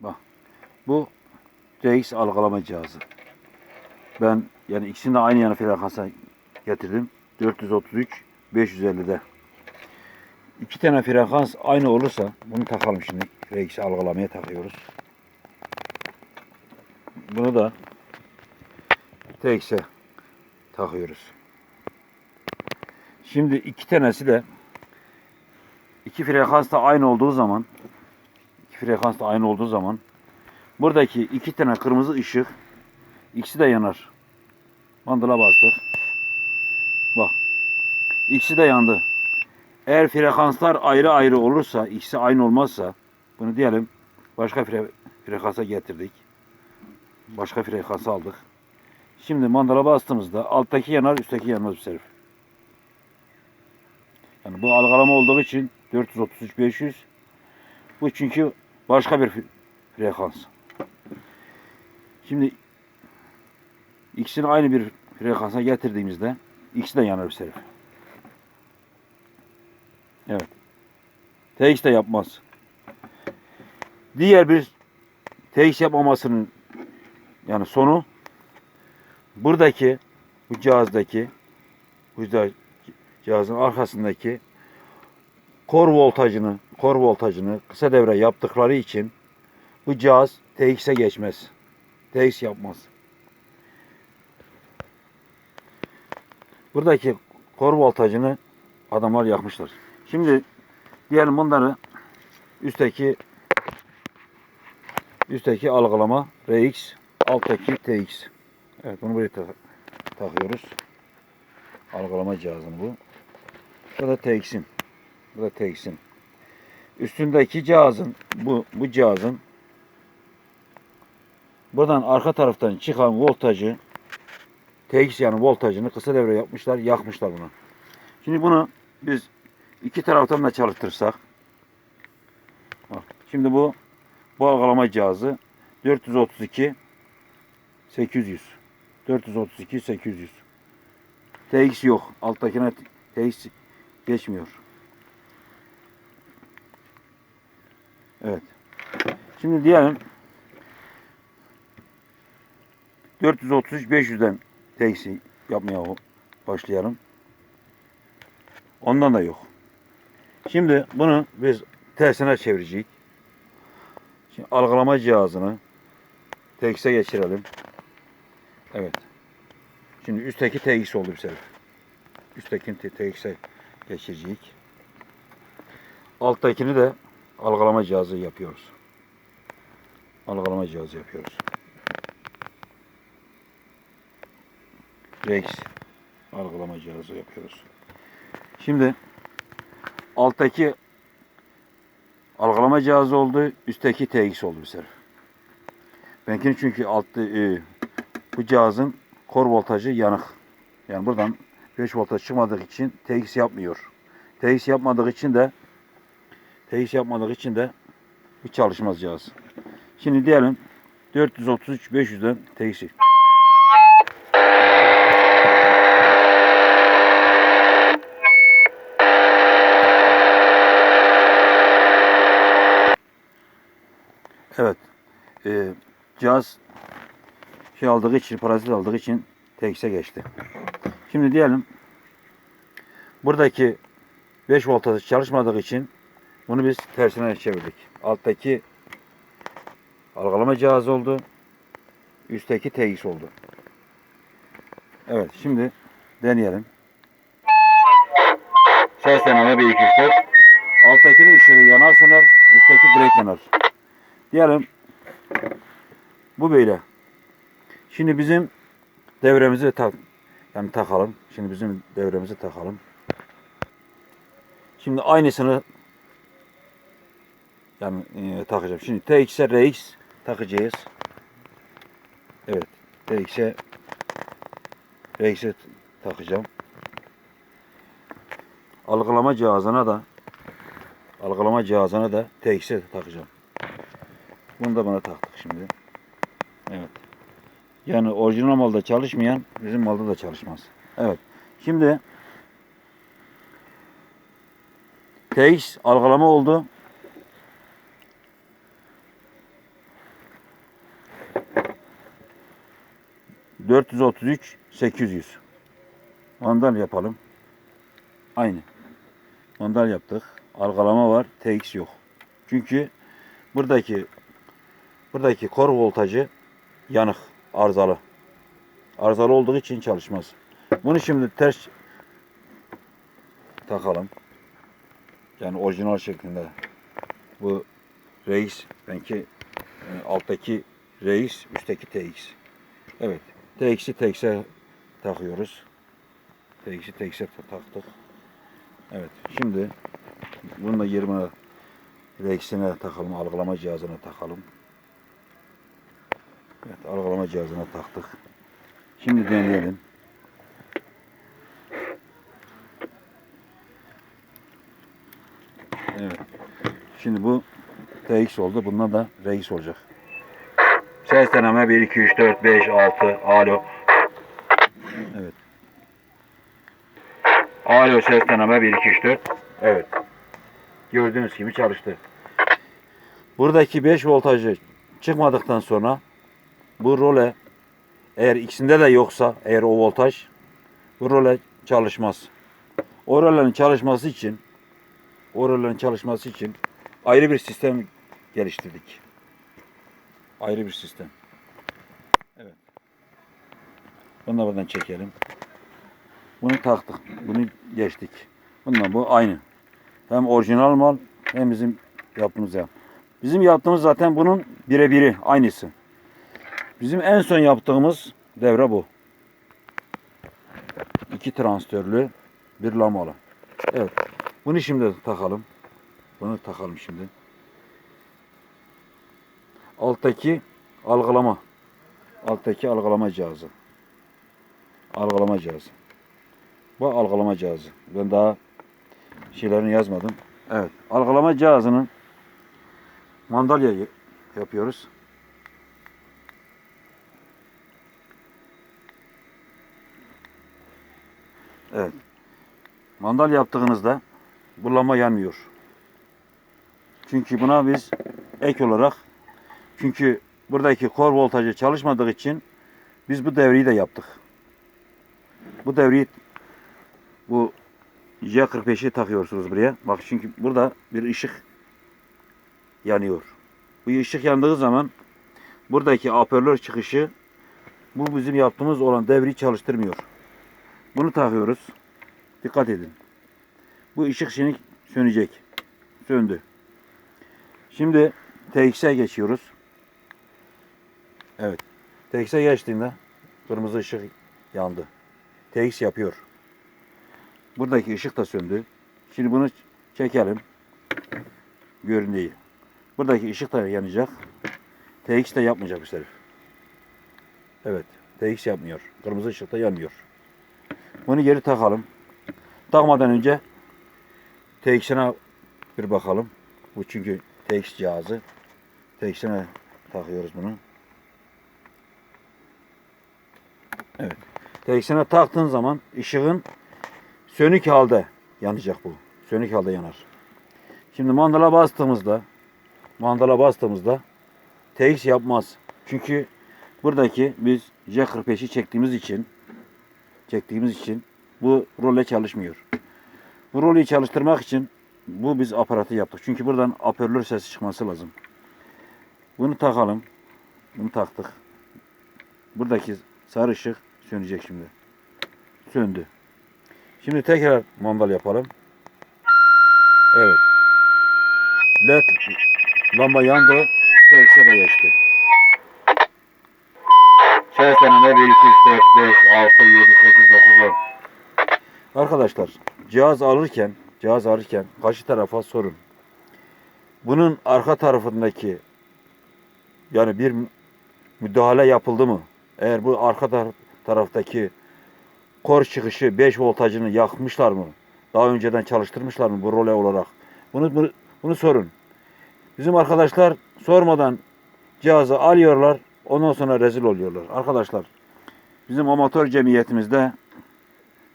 Bak. Bu TX algılama cihazı. Ben yani ikisini de aynı yana frekansa getirdim. 433 550'de. İki tane frekans aynı olursa bunu takalım şimdi. TX algılamaya takıyoruz. Bunu da TX'e takıyoruz. Şimdi iki tanesi de iki frekans da aynı olduğu zaman iki frekans da aynı olduğu zaman buradaki iki tane kırmızı ışık ikisi de yanar. Mandala bastık. Bak. İkisi de yandı. Eğer frekanslar ayrı ayrı olursa, ikisi aynı olmazsa bunu diyelim başka fre frekansa getirdik. Başka frekansa aldık. Şimdi mandala bastığımızda alttaki yanar, üstteki yanmaz bir sefer. Yani bu algılama olduğu için 433 500 bu çünkü başka bir fre- frekans. Şimdi ikisini aynı bir frekansa getirdiğimizde ikisi de yanar bir sefer. Evet. TX de yapmaz. Diğer bir TX yapmamasının yani sonu buradaki bu cihazdaki bu cihaz- cihazın arkasındaki kor voltajını kor voltajını kısa devre yaptıkları için bu cihaz TX'e geçmez. TX yapmaz. Buradaki kor voltajını adamlar yakmışlar. Şimdi diyelim bunları üstteki üstteki algılama RX alttaki TX. Evet bunu buraya tak- takıyoruz. Algılama cihazını bu. Bu da TX'in. Bu da TX'in. Üstündeki cihazın bu bu cihazın buradan arka taraftan çıkan voltajı TX yani voltajını kısa devre yapmışlar, yakmışlar bunu. Şimdi bunu biz iki taraftan da çalıştırsak. Bak, şimdi bu bu algılama cihazı 432 800 432 800 TX yok. Alttakine TX geçmiyor. Evet. Şimdi diyelim 433 500'den TX yapmaya başlayalım. Ondan da yok. Şimdi bunu biz tersine çevireceğiz. Şimdi algılama cihazını TX'e geçirelim. Evet. Şimdi üstteki TX oldu bir sefer. Üsttekini TX'e geçireceğiz. Alttakini de algılama cihazı yapıyoruz. Algılama cihazı yapıyoruz. Rex algılama cihazı yapıyoruz. Şimdi alttaki algılama cihazı oldu, üstteki TX oldu bir sefer. Benimkini çünkü altta e, bu cihazın kor voltajı yanık. Yani buradan 5 voltaj çıkmadığı için TX yapmıyor. TX yapmadığı için de TX yapmadığı için de bu çalışmaz cihaz. Şimdi diyelim 433 500'den TX. Evet. Ee, cihaz şey aldığı için, parazit aldığı için TX'e geçti. Şimdi diyelim buradaki 5 voltaj çalışmadığı için bunu biz tersine çevirdik. Alttaki algılama cihazı oldu. Üstteki TX oldu. Evet şimdi deneyelim. Ses deneme 1 2 3 4. Alttakinin ışığı yanar söner, üstteki direkt yanar. Diyelim bu böyle. Şimdi bizim devremizi tak yani takalım. Şimdi bizim devremizi takalım. Şimdi aynısını yani e, takacağım. Şimdi TX'e RX takacağız. Evet. TX'e RX'e takacağım. Algılama cihazına da algılama cihazına da TX'e takacağım. Bunu da bana taktık şimdi. Evet. Yani orijinal malda çalışmayan bizim malda da çalışmaz. Evet. Şimdi TX algılama oldu. 433 800. Mandal yapalım. Aynı. Mandal yaptık. Algılama var. TX yok. Çünkü buradaki buradaki kor voltajı yanık, arızalı. Arızalı olduğu için çalışmaz. Bunu şimdi ters takalım. Yani orijinal şeklinde. Bu reis benki e, alttaki reis, üstteki TX. Evet. TX'i TX'e takıyoruz. TX'e ta- taktık. Evet. Şimdi bunu da 20 reisine takalım. Algılama cihazına takalım. Evet. Algılama cihazına taktık. Şimdi deneyelim. Evet. Şimdi bu TX oldu. Bundan da reis olacak. Ses deneme 1, 2, 3, 4, 5, 6. Alo. Evet. Alo ses deneme 1, 2, 3, 4. Evet. Gördüğünüz gibi çalıştı. Buradaki 5 voltajı çıkmadıktan sonra bu role eğer ikisinde de yoksa eğer o voltaj bu role çalışmaz. O rollerin çalışması için o rollerin çalışması için ayrı bir sistem geliştirdik. Ayrı bir sistem. Evet. Bunu da buradan çekelim. Bunu taktık. Bunu geçtik. Bundan bu aynı. Hem orijinal mal hem bizim yaptığımız yap. Bizim yaptığımız zaten bunun birebiri aynısı. Bizim en son yaptığımız devre bu. İki transistörlü bir lamalı. Evet. Bunu şimdi takalım. Bunu takalım şimdi. Alttaki algılama. Alttaki algılama cihazı. Algılama cihazı. Bu algılama cihazı. Ben daha şeylerini yazmadım. Evet. Algılama cihazının mandalya yapıyoruz. Evet. Mandal yaptığınızda bu yanmıyor. Çünkü buna biz ek olarak çünkü buradaki kor voltajı çalışmadığı için biz bu devreyi de yaptık. Bu devreyi bu J45'i takıyorsunuz buraya. Bak çünkü burada bir ışık yanıyor. Bu ışık yandığı zaman buradaki hoparlör çıkışı bu bizim yaptığımız olan devreyi çalıştırmıyor. Bunu takıyoruz. Dikkat edin. Bu ışık şimdi sönecek. Söndü. Şimdi TX'e geçiyoruz. Evet. TX'e geçtiğinde kırmızı ışık yandı. TX yapıyor. Buradaki ışık da söndü. Şimdi bunu çekelim. Görün değil. Buradaki ışık da yanacak. TX de yapmayacak bu sefer. Evet. TX yapmıyor. Kırmızı ışık da yanmıyor. Bunu geri takalım. Takmadan önce TX'ine bir bakalım. Bu çünkü TX cihazı. TX'ine takıyoruz bunu. Evet. TX'ine taktığın zaman ışığın sönük halde yanacak bu. Sönük halde yanar. Şimdi mandala bastığımızda mandala bastığımızda TX yapmaz. Çünkü buradaki biz J45'i çektiğimiz için çektiğimiz için bu role çalışmıyor. Bu rolü çalıştırmak için bu biz aparatı yaptık. Çünkü buradan hoparlör sesi çıkması lazım. Bunu takalım. Bunu taktık. Buradaki sarı ışık sönecek şimdi. Söndü. Şimdi tekrar mandal yapalım. Evet. LED lamba yandı. De geçti. Deneme 1, 2, 3, 4, 5, 6, 7, 8, 9, 10. Arkadaşlar cihaz alırken cihaz alırken karşı tarafa sorun. Bunun arka tarafındaki yani bir müdahale yapıldı mı? Eğer bu arka tar- taraftaki kor çıkışı 5 voltajını yakmışlar mı? Daha önceden çalıştırmışlar mı bu role olarak? Bunu, bunu, bunu sorun. Bizim arkadaşlar sormadan cihazı alıyorlar. Ondan sonra rezil oluyorlar. Arkadaşlar bizim amatör cemiyetimizde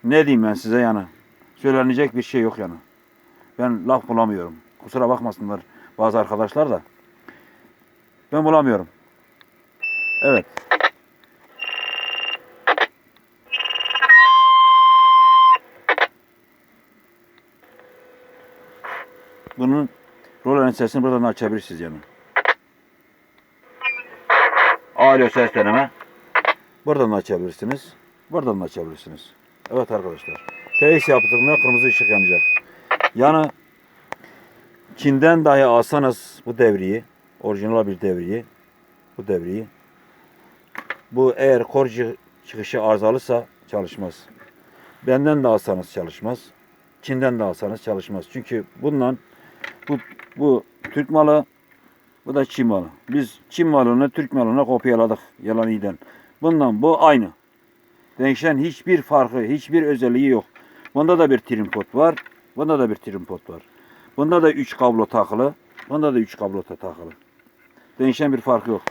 ne diyeyim ben size yani? Söylenecek bir şey yok yani. Ben laf bulamıyorum. Kusura bakmasınlar bazı arkadaşlar da. Ben bulamıyorum. Evet. Sesini buradan açabilirsiniz yani. Alo ses deneme. Buradan da açabilirsiniz. Buradan da açabilirsiniz. Evet arkadaşlar. TX yaptığında kırmızı ışık yanacak. Yani Çin'den dahi alsanız bu devriyi, orijinal bir devriyi, bu devriyi, bu eğer kor çı- çıkışı arızalısa çalışmaz. Benden de alsanız çalışmaz. Çin'den de alsanız çalışmaz. Çünkü bundan bu, bu Türk malı, bu da Çin malı. Biz Çin malını Türk malına kopyaladık yalan iyiden. Bundan bu aynı. Değişen hiçbir farkı, hiçbir özelliği yok. Bunda da bir trim pot var. Bunda da bir trim pot var. Bunda da 3 kablo takılı. Bunda da 3 kablo takılı. Değişen bir fark yok.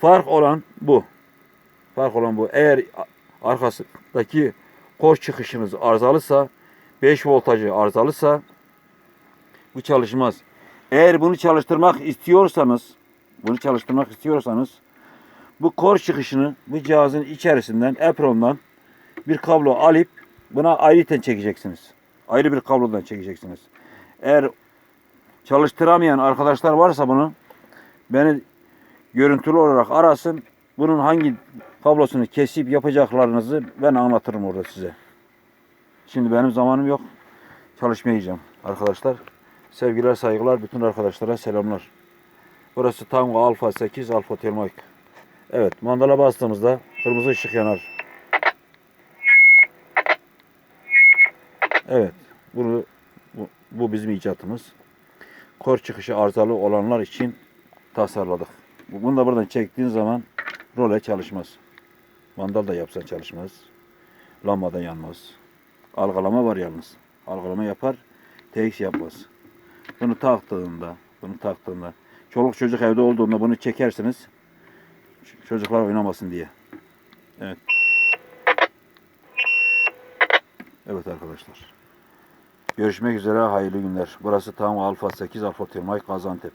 Fark olan bu. Fark olan bu. Eğer arkasındaki koş çıkışınız arızalısa 5 voltajı arızalısa bu çalışmaz. Eğer bunu çalıştırmak istiyorsanız bunu çalıştırmak istiyorsanız bu kor çıkışını bu cihazın içerisinden Epron'dan bir kablo alıp buna ayrıca çekeceksiniz. Ayrı bir kablodan çekeceksiniz. Eğer çalıştıramayan arkadaşlar varsa bunu beni görüntülü olarak arasın. Bunun hangi kablosunu kesip yapacaklarınızı ben anlatırım orada size. Şimdi benim zamanım yok. Çalışmayacağım arkadaşlar. Sevgiler saygılar bütün arkadaşlara selamlar. Burası Tango Alfa 8 Alfa Telmaik. Evet mandala bastığımızda kırmızı ışık yanar. Evet bunu bu, bu bizim icatımız. Kor çıkışı arızalı olanlar için tasarladık. Bu- Bunu da buradan çektiğin zaman role çalışmaz. Mandal da yapsan çalışmaz. Lamba da yanmaz. Algılama var yalnız. Algılama yapar, TX yapmaz. Bunu taktığında, bunu taktığında, çoluk çocuk evde olduğunda bunu çekersiniz. Çocuklar oynamasın diye. Evet. Evet arkadaşlar. Görüşmek üzere hayırlı günler. Burası tam Alfa 8 Alfa Termay Gaziantep.